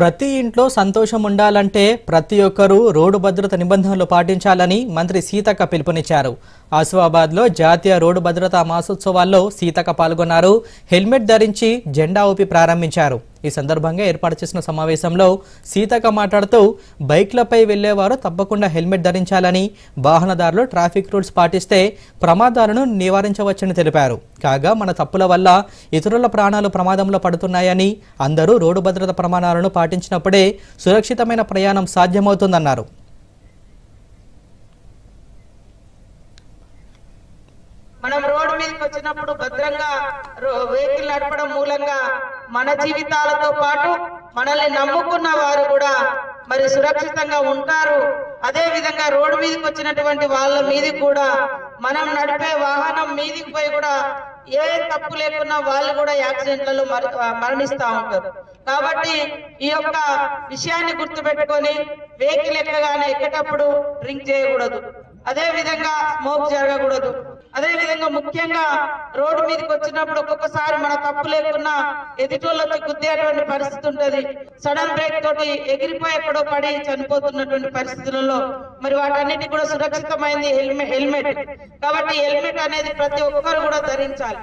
ప్రతి ఇంట్లో సంతోషం ఉండాలంటే ప్రతి ఒక్కరూ రోడ్డు భద్రత నిబంధనలు పాటించాలని మంత్రి సీతక్క పిలుపునిచ్చారు. ఆసిఫాబాద్లో జాతీయ రోడ్డు భద్రతా మాసోత్సవాల్లో సీతక్క పాల్గొన్నారు. హెల్మెట్ ధరించి జెండా ఊపి ప్రారంభించారు. ఈ సందర్భంగా ఏర్పాటు చేసిన సమావేశంలో సీతక్క మాట్లాడుతూ బైక్లపై వెళ్ళేవారు తప్పకుండా హెల్మెట్ ధరించాలని వాహనదారులు ట్రాఫిక్ రూల్స్ పాటిస్తే ప్రమాదాలను నివారించవచ్చని తెలిపారు. కాగా మన తప్పుల వల్ల ఇతరుల ప్రాణాలు ప్రమాదంలో పడుతున్నాయని అందరూ రోడ్డు భద్రత ప్రమాణాలను పాటించినప్పుడే సురక్షితమైన ప్రయాణం సాధ్యమవుతుందన్నారు. మనం రోడ్డు మీదకి వచ్చినప్పుడు భద్రంగా వెహికల్ నడపడం మూలంగా మన జీవితాలతో పాటు మనల్ని నమ్ముకున్న వారు కూడా మరి సురక్షితంగా ఉంటారు. అదే విధంగా రోడ్డు మీదకి వచ్చినటువంటి వాళ్ళ మీది కూడా మనం నడిపే వాహనం మీదికి పోయి కూడా ఏ తప్పు లేకున్నా వాళ్ళు కూడా యాక్సిడెంట్లలో మర- మరణిస్తా ఉంటారు. కాబట్టి ఈ యొక్క విషయాన్ని గుర్తుపెట్టుకొని వెహికల్ ఎక్కగానే ఎక్కేటప్పుడు డ్రింక్ చేయకూడదు. అదే విధంగా స్మోక్ జరగకూడదు. అదే విధంగా ముఖ్యంగా రోడ్డు మీదకి వచ్చినప్పుడు ఒక్కొక్కసారి మన తప్పు లేకున్నా ఎదుటోళ్ళకి గుద్దేటువంటి పరిస్థితి ఉంటది. సడన్ బ్రేక్ తోటి ఎగిరిపోయి ఎక్కడో పడి చనిపోతున్నటువంటి పరిస్థితులలో మరి వాటన్నిటి కూడా సురక్షితమైంది హెల్మెట్ హెల్మెట్. కాబట్టి హెల్మెట్ అనేది ప్రతి ఒక్కరు కూడా ధరించాలి.